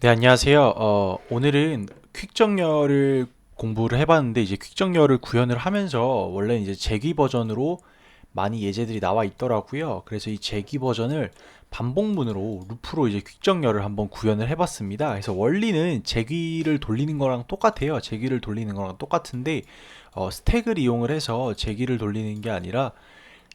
네, 안녕하세요. 어, 오늘은 퀵정렬을 공부를 해봤는데 이제 퀵정렬을 구현을 하면서 원래 이제 재귀 버전으로 많이 예제들이 나와 있더라고요. 그래서 이 재귀 버전을 반복문으로 루프로 이제 퀵정렬을 한번 구현을 해봤습니다. 그래서 원리는 재귀를 돌리는 거랑 똑같아요. 재귀를 돌리는 거랑 똑같은데 어, 스택을 이용을 해서 재귀를 돌리는 게 아니라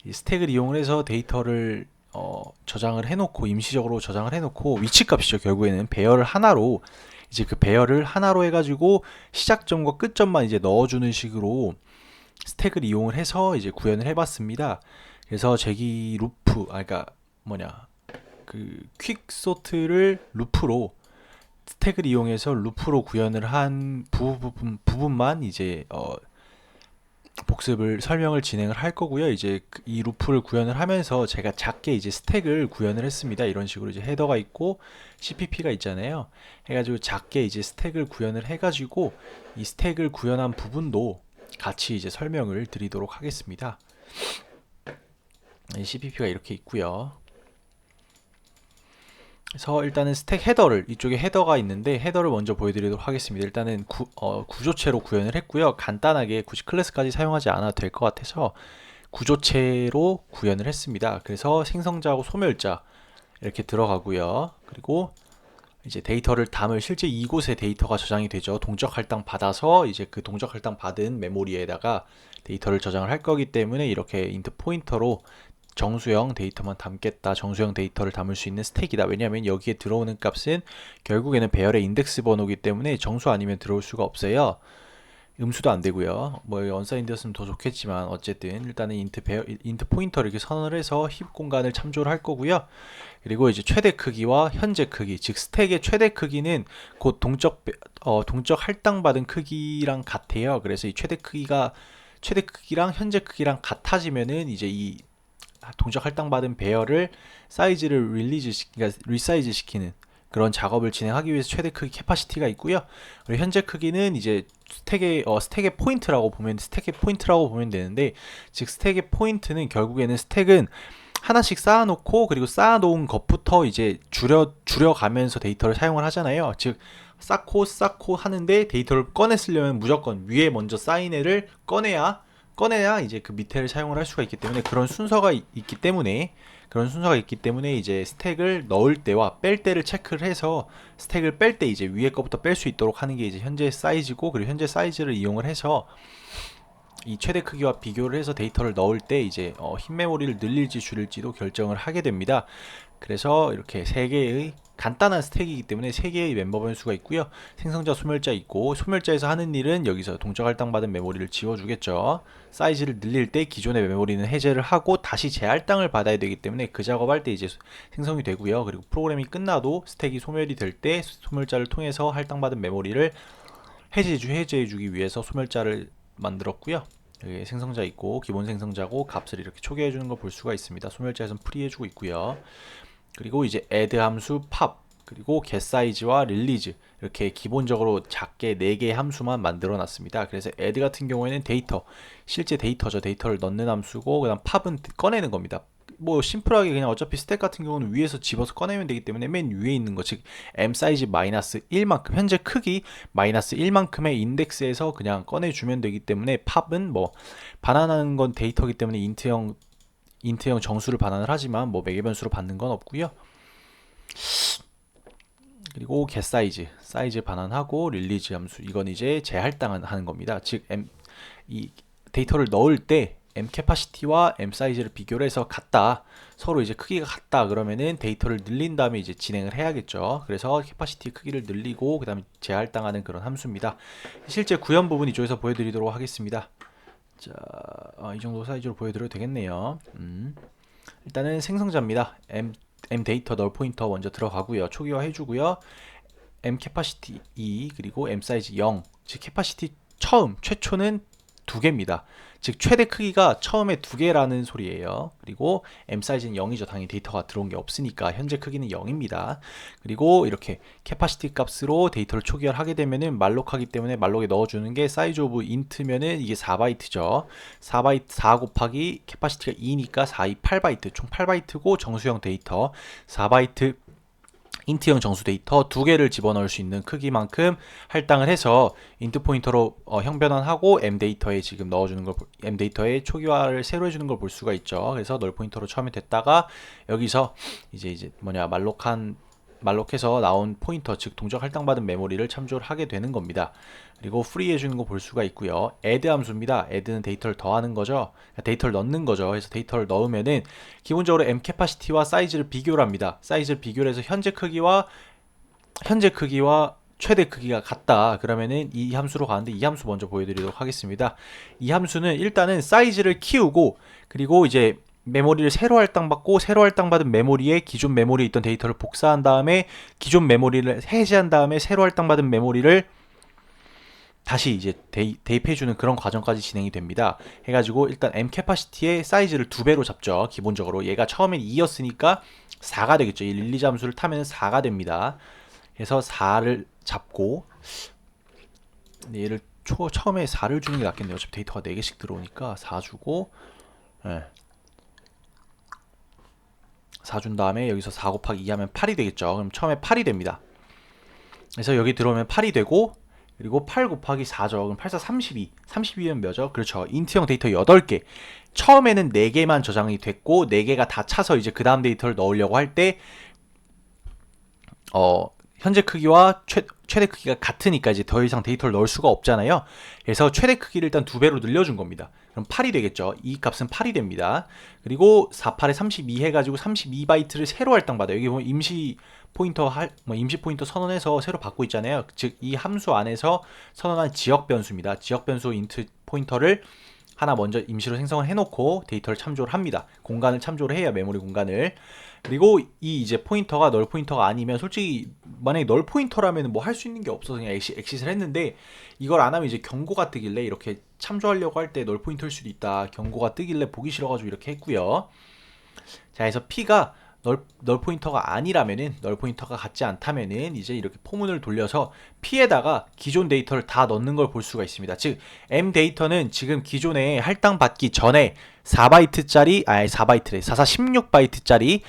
이 스택을 이용을 해서 데이터를 어, 저장을 해놓고 임시적으로 저장을 해놓고 위치값이죠. 결국에는 배열을 하나로 이제 그 배열을 하나로 해가지고 시작점과 끝점만 이제 넣어주는 식으로 스택을 이용을 해서 이제 구현을 해봤습니다. 그래서 제기 루프, 아, 그러니까 뭐냐 그 퀵소트를 루프로 스택을 이용해서 루프로 구현을 한 부분 부분만 이제 어, 복습을 설명을 진행을 할 거고요. 이제 그이 루프를 구현을 하면서 제가 작게 이제 스택을 구현을 했습니다. 이런 식으로 이제 헤더가 있고 CPP가 있잖아요. 해가지고 작게 이제 스택을 구현을 해가지고 이 스택을 구현한 부분도 같이 이제 설명을 드리도록 하겠습니다. CPP가 이렇게 있고요. 그래서 일단은 스택 헤더를 이쪽에 헤더가 있는데 헤더를 먼저 보여드리도록 하겠습니다. 일단은 구, 어, 구조체로 구현을 했고요. 간단하게 굳이 클래스까지 사용하지 않아도 될 것 같아서 구조체로 구현을 했습니다. 그래서 생성자하고 소멸자 이렇게 들어가고요. 그리고 이제 데이터를 담을 실제 이곳에 데이터가 저장이 되죠. 동적 할당 받아서 이제 그 동적 할당 받은 메모리에다가 데이터를 저장을 할 거기 때문에 이렇게 인트 포인터로 정수형 데이터만 담겠다. 정수형 데이터를 담을 수 있는 스택이다. 왜냐하면 여기에 들어오는 값은 결국에는 배열의 인덱스 번호기 때문에 정수 아니면 들어올 수가 없어요. 음수도 안 되고요. 뭐 언사인드였으면 더 좋겠지만 어쨌든 일단은 인트 배열, 인트 포인터를 이렇게 선언을 해서 힙 공간을 참조를 할 거고요. 그리고 이제 최대 크기와 현재 크기, 즉 스택의 최대 크기는 곧 동적 어, 동적 할당받은 크기랑 같아요. 그래서 이 최대 크기가 최대 크기랑 현재 크기랑 같아지면은 이제 이 동적 할당 받은 배열을 사이즈를 릴리즈 시, 그러니까 리사이즈 시키는 그런 작업을 진행하기 위해서 최대 크기 캐파시티가 있고요. 그리고 현재 크기는 이제 스택의 어, 스택의 포인트라고 보면 스택의 포인트라고 보면 되는데 즉 스택의 포인트는 결국에는 스택은 하나씩 쌓아놓고 그리고 쌓아놓은 것부터 이제 줄여 줄여가면서 데이터를 사용을 하잖아요. 즉 쌓고 쌓고 하는데 데이터를 꺼내 쓰려면 무조건 위에 먼저 쌓인 애를 꺼내야 꺼내야 이제 그 밑에를 사용을 할 수가 있기 때문에 그런 순서가 있, 기 때문에 그런 순서가 있기 때문에 이제 스택을 넣을 때와 뺄 때를 체크를 해서 스택을 뺄 때 이제 위에 거부터 뺄 수 있도록 하는 게 이제 현재 사이즈고 그리고 현재 사이즈를 이용을 해서 이 최대 크기와 비교를 해서 데이터를 넣을 때 이제 어, 흰 메모리를 늘릴지 줄일지도 결정을 하게 됩니다. 그래서 이렇게 세 개의 간단한 스택이기 때문에 세 개의 멤버 변수가 있고요. 생성자 소멸자 있고 소멸자에서 하는 일은 여기서 동적 할당받은 메모리를 지워주겠죠. 사이즈를 늘릴 때 기존의 메모리는 해제를 하고 다시 재할당을 받아야 되기 때문에 그 작업할 때 이제 생성이 되고요. 그리고 프로그램이 끝나도 스택이 소멸이 될 때 소멸자를 통해서 할당받은 메모리를 해제주 해제해주기 위해서 소멸자를 만들었고요. 여기 생성자 있고 기본 생성자고 값을 이렇게 초기해 주는 걸 볼 수가 있습니다. 소멸자에서는 프리해 주고 있고요. 그리고 이제 add 함수 pop 그리고 get 사이즈와 릴리즈 이렇게 기본적으로 작게 4개의 함수만 만들어 놨습니다. 그래서 add 같은 경우에는 데이터 실제 데이터죠. 데이터를 넣는 함수고 그다음 pop은 꺼내는 겁니다. 뭐 심플하게 그냥 어차피 스택 같은 경우는 위에서 집어서 꺼내면 되기 때문에 맨 위에 있는 거 즉 m 사이즈 마이너스 1만큼 현재 크기 마이너스 1만큼의 인덱스에서 그냥 꺼내주면 되기 때문에 팝은 뭐 반환하는 건 데이터기 때문에 인트형 인트형 정수를 반환을 하지만 뭐 매개 변수로 받는 건 없고요. 그리고 get 사이즈 사이즈 반환하고 릴리즈 함수 이건 이제 재할당하는 겁니다. 즉 m 이 데이터를 넣을 때 m 캐파시티와 m 사이즈를 비교를 해서 같다. 서로 이제 크기가 같다. 그러면은 데이터를 늘린 다음에 이제 진행을 해야겠죠. 그래서 캐파시티 크기를 늘리고 그다음에 재할당하는 그런 함수입니다. 실제 구현 부분 이쪽에서 보여드리도록 하겠습니다. 자, 아, 이 정도 사이즈로 보여드려도 되겠네요. 음. 일단은 생성자입니다. m m 데이터 널 포인터 먼저 들어가고요. 초기화 해주고요. m 캐파시티 2 그리고 m 사이즈 0. 즉 캐파시티 처음 최초는 두 개입니다. 즉 최대 크기가 처음에 두 개라는 소리예요. 그리고 M 사이즈는 0이죠. 당연히 데이터가 들어온 게 없으니까 현재 크기는 0입니다. 그리고 이렇게 캐파시티 값으로 데이터를 초기화하게 되면은 말록하기 때문에 말록에 넣어주는 게 사이즈 오브 인트면은 이게 4바이트죠. 4바이트 4 곱하기 캐파시티가 2니까 4, 2, 8바이트 총 8바이트고 정수형 데이터 4바이트 인트형 정수 데이터 두 개를 집어넣을 수 있는 크기만큼 할당을 해서 인트 포인터로 어, 형변환하고 M 데이터에 지금 넣어주는 걸 볼- M 데이터에 초기화를 새로 해주는 걸 볼 수가 있죠. 그래서 널 포인터로 처음에 됐다가 여기서 이제 이제 뭐냐 말록한 말록해서 나온 포인터 즉 동적 할당받은 메모리를 참조를 하게 되는 겁니다. 그리고 프리 해 주는 거 볼 수가 있고요. add 함수입니다. add는 데이터를 더하는 거죠. 그러니까 데이터를 넣는 거죠. 그래서 데이터를 넣으면은 기본적으로 m 캐파시티와 사이즈를 비교를 합니다. 사이즈를 비교를 해서 현재 크기와 현재 크기와 최대 크기가 같다. 그러면은 이 함수로 가는데 이 함수 먼저 보여드리도록 하겠습니다. 이 함수는 일단은 사이즈를 키우고 그리고 이제 메모리를 새로 할당받고 새로 할당받은 메모리에 기존 메모리에 있던 데이터를 복사한 다음에 기존 메모리를 해제한 다음에 새로 할당받은 메모리를 다시 이제 대입, 대입해주는 그런 과정까지 진행이 됩니다. 해가지고 일단 M 캐파시티의 사이즈를 두 배로 잡죠. 기본적으로 얘가 처음엔 2였으니까 4가 되겠죠. 이 릴리 잠수를 타면 4가 됩니다. 그래서 4를 잡고 얘를 초, 처음에 4를 주는 게 낫겠네요. 어차피 데이터가 4개씩 들어오니까 4 주고 예. 4 준 다음에 여기서 4 곱하기 2 하면 8이 되겠죠. 그럼 처음에 8이 됩니다. 그래서 여기 들어오면 8이 되고 그리고 8 곱하기 4죠. 그럼 8, 4, 32. 32면 몇죠? 그렇죠. 인트형 데이터 8개. 처음에는 4개만 저장이 됐고 4개가 다 차서 이제 그 다음 데이터를 넣으려고 할 때 어, 현재 크기와 최, 최대 크기가 같으니까 이제 더 이상 데이터를 넣을 수가 없잖아요. 그래서 최대 크기를 일단 두 배로 늘려준 겁니다. 그럼 8이 되겠죠. 이 값은 8이 됩니다. 그리고 48에 32 해가지고 32바이트를 새로 할당받아요. 여기 보면 임시 포인터 할, 뭐 임시 포인터 선언해서 새로 받고 있잖아요. 즉 이 함수 안에서 선언한 지역 변수입니다. 지역 변수 인트 포인터를 하나 먼저 임시로 생성을 해놓고 데이터를 참조를 합니다. 공간을 참조를 해야 메모리 공간을. 그리고 이 이제 포인터가 널 포인터가 아니면 솔직히 만약에 널 포인터라면 뭐 할 수 있는 게 없어서 그냥 엑시, 엑시스를 했는데 이걸 안 하면 이제 경고가 뜨길래 이렇게 참조하려고 할 때 널 포인터일 수도 있다. 경고가 뜨길래 보기 싫어가지고 이렇게 했고요. 자, 그래서 P가 널, 널 포인터가 아니라면은 널 포인터가 같지 않다면은 이제 이렇게 포문을 돌려서 P에다가 기존 데이터를 다 넣는 걸 볼 수가 있습니다. 즉 M 데이터는 지금 기존에 할당 받기 전에 4바이트짜리 아니 4바이트래 44 16바이트짜리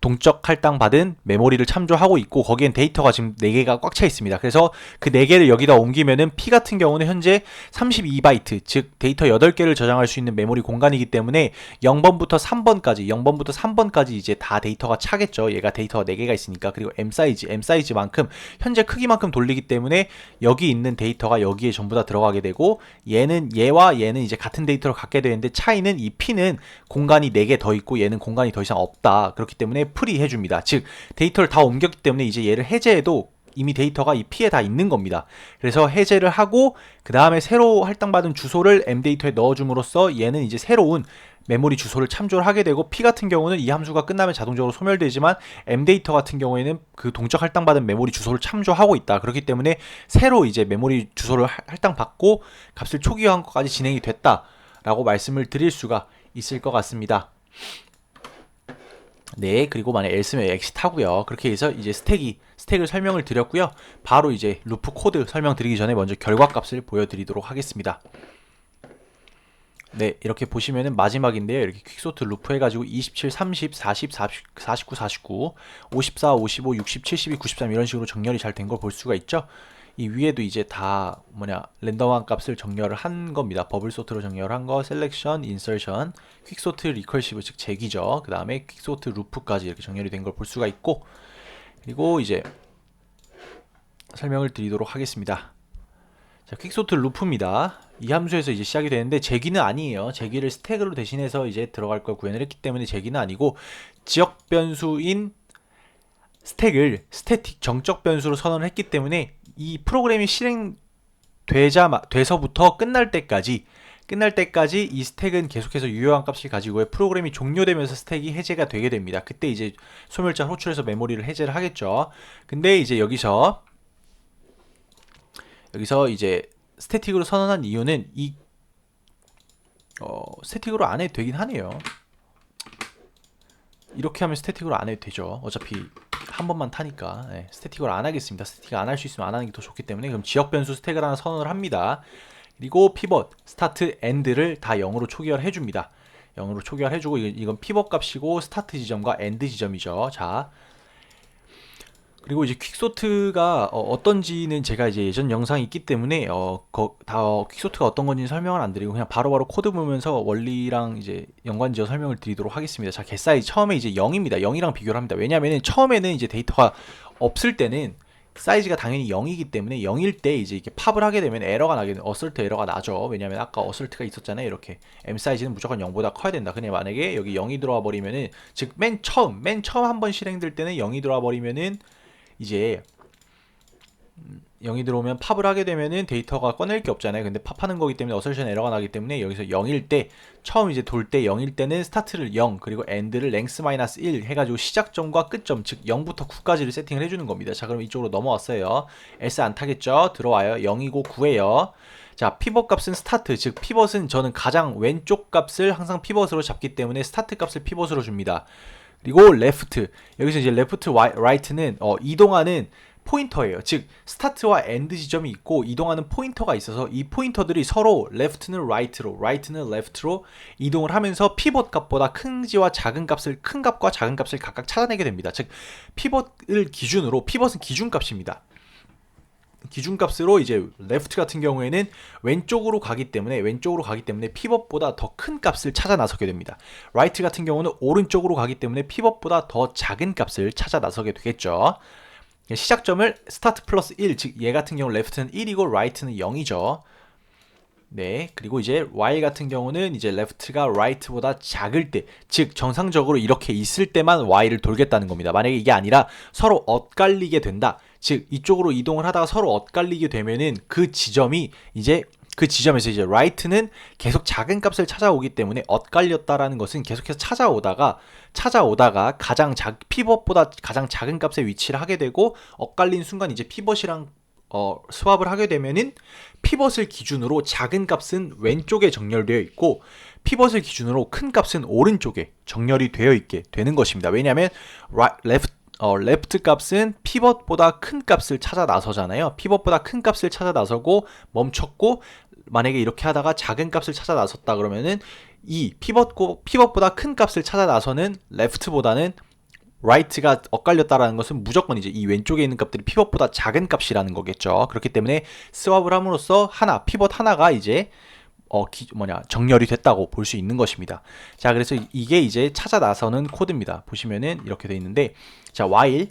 동적 할당 받은 메모리를 참조하고 있고 거기엔 데이터가 지금 4개가 꽉 차 있습니다. 그래서 그 4개를 여기다 옮기면은 P 같은 경우는 현재 32바이트 즉 데이터 8개를 저장할 수 있는 메모리 공간이기 때문에 0번부터 3번까지 0번부터 3번까지 이제 다 데이터가 차겠죠. 얘가 데이터가 4개가 있으니까 그리고 M 사이즈 M 사이즈만큼 현재 크기만큼 돌리기 때문에 여기 있는 데이터가 여기에 전부 다 들어가게 되고 얘는 얘와 얘는 이제 같은 데이터를 갖게 되는데 차이는 이 P는 공간이 4개 더 있고 얘는 공간이 더 이상 없다. 그렇기 때문에 프리 해줍니다. 즉 데이터를 다 옮겼기 때문에 이제 얘를 해제해도 이미 데이터가 이 P에 다 있는 겁니다. 그래서 해제를 하고 그 다음에 새로 할당받은 주소를 M 데이터에 넣어줌으로써 얘는 이제 새로운 메모리 주소를 참조를 하게 되고 P 같은 경우는 이 함수가 끝나면 자동적으로 소멸되지만 M 데이터 같은 경우에는 그 동적 할당받은 메모리 주소를 참조하고 있다. 그렇기 때문에 새로 이제 메모리 주소를 할- 할당받고 값을 초기화한 것까지 진행이 됐다라고 말씀을 드릴 수가 있을 것 같습니다. 네, 그리고 만약 엘스면 엑시트 하고요. 그렇게 해서 이제 스택이 스택을 설명을 드렸고요. 바로 이제 루프 코드 설명드리기 전에 먼저 결과값을 보여드리도록 하겠습니다. 네, 이렇게 보시면은 마지막인데요. 이렇게 퀵소트 루프 해가지고 27, 30, 40, 40 49, 49, 54, 55, 60, 72, 93 이런 식으로 정렬이 잘 된 걸 볼 수가 있죠. 이 위에도 이제 다 뭐냐 랜덤한 값을 정렬을 한 겁니다. 버블 소트로 정렬한 거, 셀렉션, 인설션, 퀵소트 리컬시브 즉 제기죠. 그 다음에 퀵소트 루프까지 이렇게 정렬이 된 걸 볼 수가 있고 그리고 이제 설명을 드리도록 하겠습니다. 자, 퀵소트 루프입니다. 이 함수에서 이제 시작이 되는데 제기는 아니에요. 제기를 스택으로 대신해서 이제 들어갈 걸 구현을 했기 때문에 제기는 아니고 지역 변수인 스택을 스태틱 정적 변수로 선언을 했기 때문에 이 프로그램이 실행되자 돼서부터 끝날 때까지 끝날 때까지 이 스택은 계속해서 유효한 값을 가지고 프로그램이 종료되면서 스택이 해제가 되게 됩니다. 그때 이제 소멸자 호출해서 메모리를 해제를 하겠죠. 근데 이제 여기서 여기서 이제 스태틱으로 선언한 이유는 이 어, 스태틱으로 안 해도 되긴 하네요. 이렇게 하면 스태틱으로 안 해도 되죠. 어차피 한 번만 타니까 네, 스태틱으로 안 하겠습니다. 스태틱 안 할 수 있으면 안 하는 게 더 좋기 때문에 그럼 지역 변수 스택을 하나 선언을 합니다. 그리고 피벗, 스타트, 엔드를 다 0으로 초기화를 해줍니다. 0으로 초기화를 해주고 이건 피벗 값이고 스타트 지점과 엔드 지점이죠. 자, 그리고 이제 퀵소트가 어, 떤지는 제가 이제 예전 영상이 있기 때문에 어, 거, 다 어, 퀵소트가 어떤 건지 설명을 안 드리고 그냥 바로바로 코드 보면서 원리랑 이제 연관지어 설명을 드리도록 하겠습니다. 자, get사이즈 처음에 이제 0입니다. 0이랑 비교를 합니다. 왜냐면은 처음에는 이제 데이터가 없을 때는 사이즈가 당연히 0이기 때문에 0일 때 이제 이렇게 팝을 하게 되면 에러가 나게 되는 어설트 에러가 나죠. 왜냐면 아까 어설트가 있었잖아요. 이렇게 m 사이즈는 무조건 0보다 커야 된다. 그냥 만약에 여기 0이 들어와 버리면은 즉 맨 처음 맨 처음 한 번 실행될 때는 0이 들어와 버리면은 이제 0이 들어오면 팝을 하게 되면은 데이터가 꺼낼 게 없잖아요. 근데 팝하는 거기 때문에 어설션 에러가 나기 때문에 여기서 0일 때 처음 이제 돌때 0일 때는 스타트를 0 그리고 엔드를 랭스 마이너스 1 해가지고 시작점과 끝점 즉 0부터 9까지를 세팅을 해주는 겁니다. 자 그럼 이쪽으로 넘어왔어요. S 안 타겠죠? 들어와요. 0이고 9에요. 자 피벗 값은 스타트 즉 피벗은 저는 가장 왼쪽 값을 항상 피벗으로 잡기 때문에 스타트 값을 피벗으로 줍니다. 그리고 레프트 여기서 이제 레프트 라이트는 어, 이동하는 포인터예요. 즉 스타트와 엔드 지점이 있고 이동하는 포인터가 있어서 이 포인터들이 서로 left는 right로, right는 left로 이동을 하면서 피벗 값보다 큰지와 작은 값을 큰 값과 작은 값을 각각 찾아내게 됩니다. 즉 피벗을 기준으로 피벗은 기준 값입니다. 기준값으로 이제 레프트 같은 경우에는 왼쪽으로 가기 때문에 왼쪽으로 가기 때문에 피벗보다 더 큰 값을 찾아 나서게 됩니다. 라이트 같은 경우는 오른쪽으로 가기 때문에 피벗보다 더 작은 값을 찾아 나서게 되겠죠. 시작점을 스타트 플러스 1, 즉 얘 같은 경우 레프트는 1이고 라이트는 0이죠. 네, 그리고 이제 y 같은 경우는 이제 left가 right보다 작을 때, 즉 정상적으로 이렇게 있을 때만 y를 돌겠다는 겁니다. 만약에 이게 아니라 서로 엇갈리게 된다. 즉 이쪽으로 이동을 하다가 서로 엇갈리게 되면은 그 지점이 이제 그 지점에서 이제 right는 계속 작은 값을 찾아오기 때문에 엇갈렸다라는 것은 계속해서 찾아오다가 찾아오다가 가장 작 피벗보다 가장 작은 값의 위치를 하게 되고 엇갈린 순간 이제 피벗이랑 어, 스왑을 하게 되면은 피벗을 기준으로 작은 값은 왼쪽에 정렬되어 있고 피벗을 기준으로 큰 값은 오른쪽에 정렬이 되어 있게 되는 것입니다. 왜냐하면 레프트 어, 레프트 값은 피벗보다 큰 값을 찾아 나서잖아요. 피벗보다 큰 값을 찾아 나서고 멈췄고 만약에 이렇게 하다가 작은 값을 찾아 나섰다 그러면은 이 피벗고 피벗보다 큰 값을 찾아 나서는 레프트보다는 라이트가 엇갈렸다라는 것은 무조건 이제 이 왼쪽에 있는 값들이 피벗보다 작은 값이라는 거겠죠. 그렇기 때문에 스왑을 함으로써 하나 피벗 하나가 이제 어 기, 뭐냐 정렬이 됐다고 볼 수 있는 것입니다. 자 그래서 이게 이제 찾아 나서는 코드입니다. 보시면은 이렇게 돼 있는데 자 while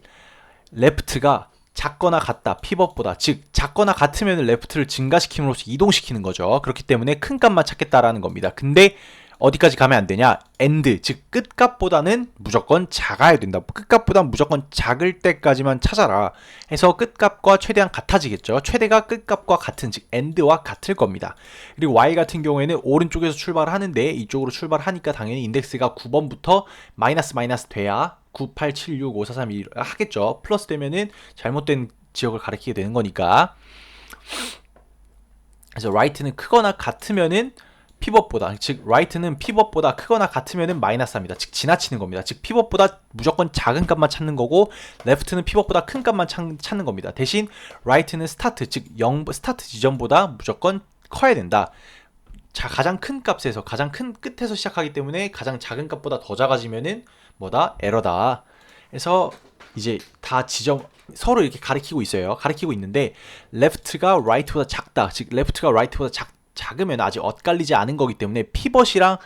left가 작거나 같다 피벗보다 즉 작거나 같으면 레프트를 증가시킴으로써 이동시키는 거죠 그렇기 때문에 큰 값만 찾겠다라는 겁니다 근데 어디까지 가면 안 되냐 엔드 즉 끝값보다는 무조건 작아야 된다 끝값보다 무조건 작을 때까지만 찾아라 해서 끝값과 최대한 같아지겠죠 최대가 끝값과 같은 즉 엔드와 같을 겁니다 그리고 y 같은 경우에는 오른쪽에서 출발을 하는데 이쪽으로 출발하니까 당연히 인덱스가 9번부터 마이너스 마이너스 돼야 9876543 하겠죠. 플러스 되면은 잘못된 지역을 가리키게 되는 거니까. 그래서 right는 크거나 같으면은 피벗보다 즉 right는 피벗보다 크거나 같으면은 마이너스 합니다. 즉 지나치는 겁니다. 즉 피벗보다 무조건 작은 값만 찾는 거고 left는 피벗보다 큰 값만 찾는 겁니다. 대신 right는 스타트 즉 0 스타트 지점보다 무조건 커야 된다. 자, 가장 큰 값에서 가장 큰 끝에서 시작하기 때문에 가장 작은 값보다 더 작아지면은 뭐다? 에러다. 그래서 이제 다 지점 서로 이렇게 가리키고 있어요. 가리키고 있는데 left가 right보다 작다. 즉 left가 right보다 작, 작으면 아직 엇갈리지 않은 거기 때문에 피벗이랑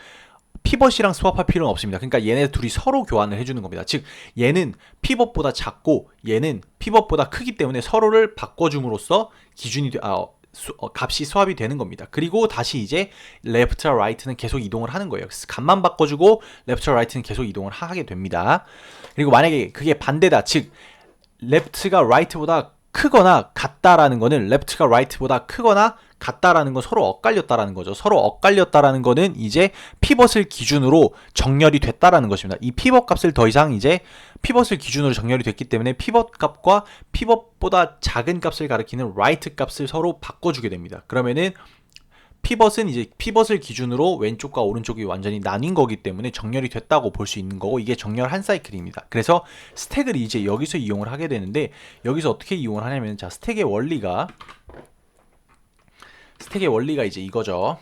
피벗이랑 스왑할 필요는 없습니다. 그러니까 얘네 둘이 서로 교환을 해주는 겁니다. 즉 얘는 피벗보다 작고 얘는 피벗보다 크기 때문에 서로를 바꿔줌으로써 기준이 아, 수, 어, 값이 수합이 되는 겁니다. 그리고 다시 이제 left와 right는 계속 이동을 하는 거예요. 값만 바꿔주고 left와 right는 계속 이동을 하게 됩니다. 그리고 만약에 그게 반대다, 즉 left가 right보다 크거나 같다라는 거는 left가 right보다 크거나 같다라는 건 서로 엇갈렸다라는 거죠. 서로 엇갈렸다라는 거는 이제 피벗을 기준으로 정렬이 됐다라는 것입니다. 이 피벗 값을 더 이상 이제 피벗을 기준으로 정렬이 됐기 때문에 피벗 값과 피벗보다 작은 값을 가리키는 right 값을 서로 바꿔주게 됩니다. 그러면은 피벗은 이제 피벗을 기준으로 왼쪽과 오른쪽이 완전히 나뉜 거기 때문에 정렬이 됐다고 볼 수 있는 거고 이게 정렬 한 사이클입니다. 그래서 스택을 이제 여기서 이용을 하게 되는데 여기서 어떻게 이용을 하냐면 자 스택의 원리가 스택의 원리가 이제 이거죠.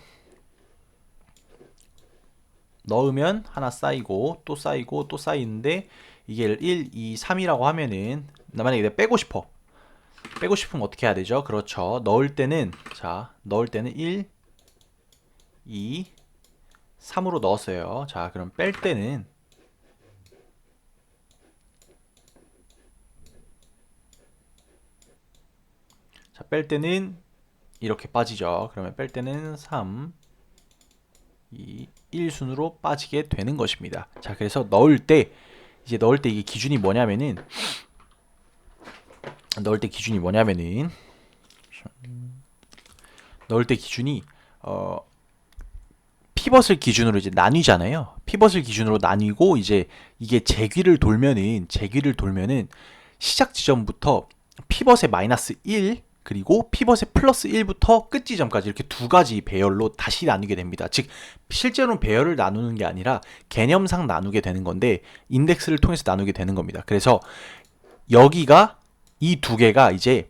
넣으면 하나 쌓이고 또 쌓이고 또 쌓이는데 이게 1, 2, 3이라고 하면은 나 만약에 내가 빼고 싶어. 빼고 싶으면 어떻게 해야 되죠? 그렇죠. 넣을 때는 자, 넣을 때는 1 2 3으로 넣었어요. 자, 그럼 뺄 때는 자, 뺄 때는 이렇게 빠지죠. 그러면 뺄 때는 3 2 1 순으로 빠지게 되는 것입니다. 자, 그래서 넣을 때 이제 넣을 때 이게 기준이 뭐냐면은 넣을 때 기준이 뭐냐면은 넣을 때 기준이 어 피벗을 기준으로 이제 나뉘잖아요. 피벗을 기준으로 나뉘고 이제 이게 제귀를 돌면은 제귀를 돌면은 시작 지점부터 피벗의 마이너스 1 그리고 피벗의 플러스 1부터 끝 지점까지 이렇게 두 가지 배열로 다시 나누게 됩니다. 즉 실제로는 배열을 나누는 게 아니라 개념상 나누게 되는 건데 인덱스를 통해서 나누게 되는 겁니다. 그래서 여기가 이 두 개가 이제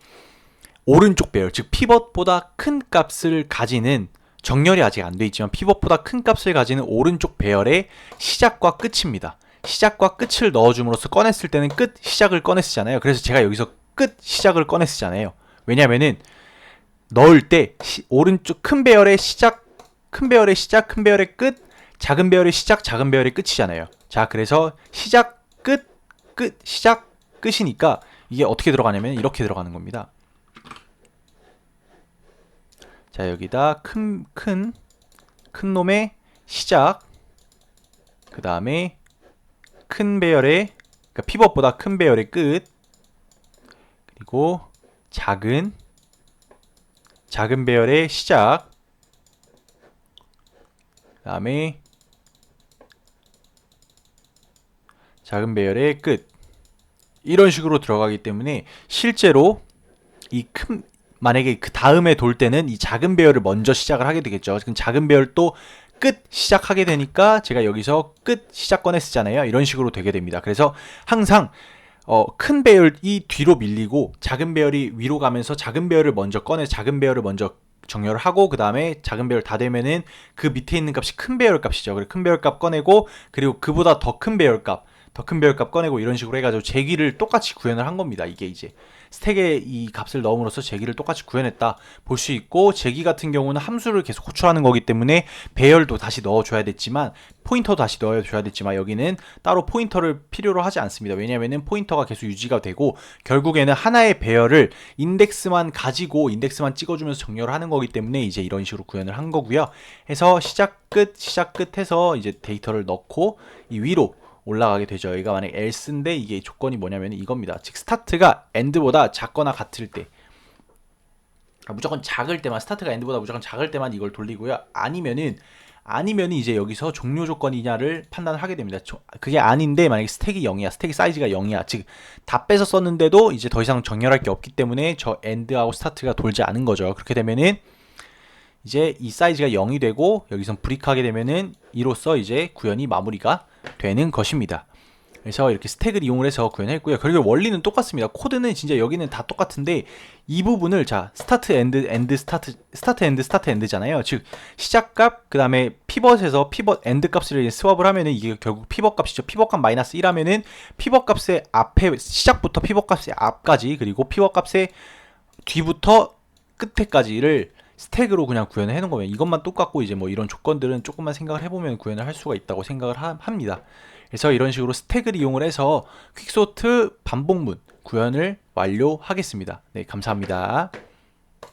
오른쪽 배열, 즉 피벗보다 큰 값을 가지는 정렬이 아직 안 돼 있지만 피벗보다 큰 값을 가지는 오른쪽 배열의 시작과 끝입니다. 시작과 끝을 넣어줌으로써 꺼냈을 때는 끝, 시작을 꺼내 쓰잖아요. 그래서 제가 여기서 끝, 시작을 꺼내 쓰잖아요. 왜냐면은 넣을 때 시- 오른쪽 큰 배열의 시작, 큰 배열의 시작, 큰 배열의 끝, 작은 배열의 시작, 작은 배열의 끝이잖아요. 자, 그래서 시작, 끝, 끝, 시작, 끝이니까 이게 어떻게 들어가냐면 이렇게 들어가는 겁니다. 자, 여기다 큰, 큰, 큰 놈의 시작, 그 다음에 큰 배열의, 그러니까 피벗보다 큰 배열의 끝, 그리고 작은, 작은 배열의 시작, 그 다음에 작은 배열의 끝. 이런 식으로 들어가기 때문에 실제로 이 큰 만약에 그 다음에 돌 때는 이 작은 배열을 먼저 시작을 하게 되겠죠. 그럼 작은 배열 또 끝 시작하게 되니까 제가 여기서 끝 시작 꺼내 쓰잖아요. 이런 식으로 되게 됩니다. 그래서 항상 어, 큰 배열이 뒤로 밀리고 작은 배열이 위로 가면서 작은 배열을 먼저 꺼내 작은 배열을 먼저 정렬을 하고 그 다음에 작은 배열 다 되면은 그 밑에 있는 값이 큰 배열 값이죠. 그리고 큰 배열 값 꺼내고 그리고 그보다 더 큰 배열 값, 더 큰 배열 값 꺼내고 이런 식으로 해가지고 제기를 똑같이 구현을 한 겁니다. 이게 이제 스택에 이 값을 넣음으로써 제기를 똑같이 구현했다 볼 수 있고 제기 같은 경우는 함수를 계속 호출하는 거기 때문에 배열도 다시 넣어줘야 됐지만 포인터도 다시 넣어줘야 됐지만 여기는 따로 포인터를 필요로 하지 않습니다. 왜냐하면은 포인터가 계속 유지가 되고 결국에는 하나의 배열을 인덱스만 가지고 인덱스만 찍어주면서 정렬을 하는 거기 때문에 이제 이런 식으로 구현을 한 거고요. 해서 시작 끝 시작 끝 해서 이제 데이터를 넣고 이 위로 올라가게 되죠. 여기가 만약 else인데 이게 조건이 뭐냐면 이겁니다. 즉 스타트가 end보다 작거나 같을 때 아, 무조건 작을 때만 스타트가 end보다 무조건 작을 때만 이걸 돌리고요. 아니면은 아니면은 이제 여기서 종료 조건이냐를 판단을 하게 됩니다. 조- 그게 아닌데 만약에 스택이 0이야. 스택이 사이즈가 0이야. 즉 다 빼서 썼는데도 이제 더 이상 정렬할 게 없기 때문에 저 end하고 스타트가 돌지 않은 거죠. 그렇게 되면은 이제 이 사이즈가 0이 되고 여기선 브릭하게 되면은 이로써 이제 구현이 마무리가 되는 것입니다. 그래서 이렇게 스택을 이용을 해서 구현했고요. 그리고 원리는 똑같습니다. 코드는 진짜 여기는 다 똑같은데 이 부분을 자 스타트 엔드 엔드 스타트 스타트 엔드 스타트 엔드잖아요. 즉 시작값 그 다음에 피벗에서 피벗 엔드 값을 스왑을 하면은 이게 결국 피벗 값이죠. 피벗 값 마이너스 1 하면은 피벗 값의 앞에 시작부터 피벗 값의 앞까지 그리고 피벗 값의 뒤부터 끝에까지를 스택으로 그냥 구현을 해놓은 거면 이것만 똑같고 이제 뭐 이런 조건들은 조금만 생각을 해보면 구현을 할 수가 있다고 생각을 하- 합니다. 그래서 이런 식으로 스택을 이용을 해서 퀵소트 반복문 구현을 완료하겠습니다. 네, 감사합니다.